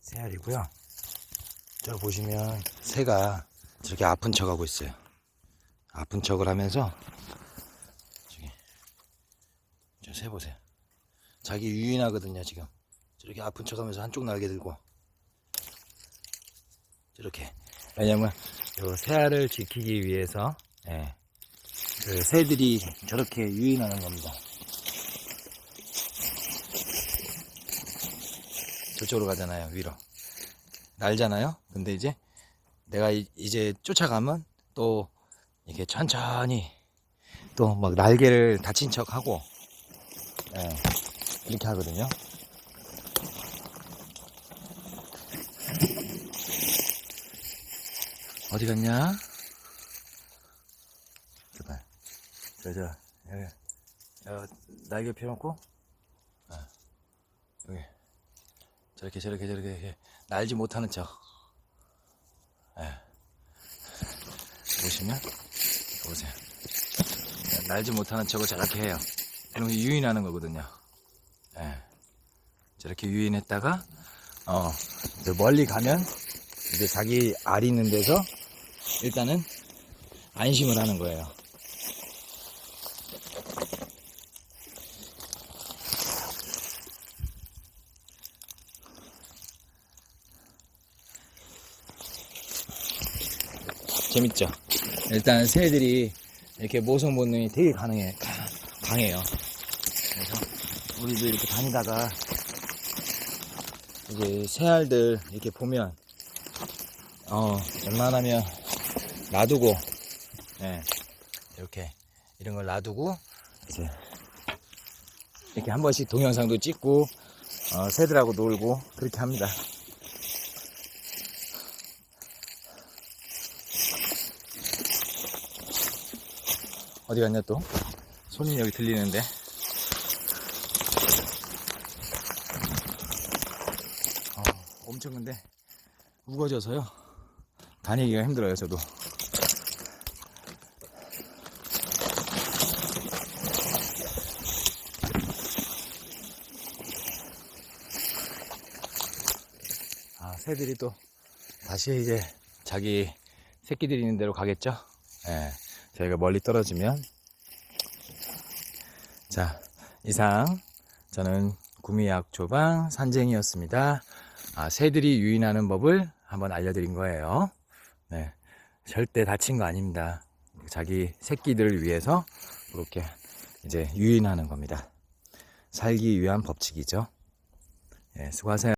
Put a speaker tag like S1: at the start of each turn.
S1: 새알이고요. 저 보시면 새가 저렇게 아픈 척하고 있어요. 아픈 척을 하면서 저기 저새 보세요. 자기 유인하거든요 지금. 저렇게 아픈 척하면서 한쪽 날개 들고 저렇게 왜냐면 요 새알을 지키기 위해서 예, 그 새들이 저렇게 유인하는 겁니다. 저쪽으로 가잖아요 위로. 날잖아요? 근데 이제 내가 이, 제 쫓아가면 또 이렇게 천천히 또 막 날개를 다친 척 하고 예, 이렇게 하거든요. 어디 갔냐? 제발. 저저 여기. 어, 날개 펴놓고? 어, 여기 저렇게 저렇게 저렇게 이렇게 날지 못하는 척. 예. 보시면 보세요. 날지 못하는 척을 저렇게 해요. 게 유인하는 거거든요. 예. 저렇게 유인했다가 어 멀리 가면 이제 자기 알이 있는 데서 일단은 안심을 하는 거예요. 재밌죠? 일단 새들이 이렇게 모성 본능이 되게 가능해, 가- 강해요. 그래서 우리도 이렇게 다니다가 이제 새알들 이렇게 보면 어 웬만하면 놔두고 예 이렇게 이런 걸 놔두고 이제 이렇게 한 번씩 동영상도 찍고 어, 새들하고 놀고 그렇게 합니다. 어디 갔냐 또? 손이 여기 들리는데. 어, 엄청 근데 무거워져서요. 다니기가 힘들어요, 저도. 아, 새들이 또 다시 이제 자기 새끼들이 있는 데로 가겠죠? 예. 저희가 멀리 떨어지면 자 이상 저는 구미약 조방 산쟁이었습니다. 아, 새들이 유인하는 법을 한번 알려드린 거예요. 네, 절대 다친 거 아닙니다. 자기 새끼들을 위해서 그렇게 이제 유인하는 겁니다. 살기 위한 법칙이죠. 예, 수고하세요.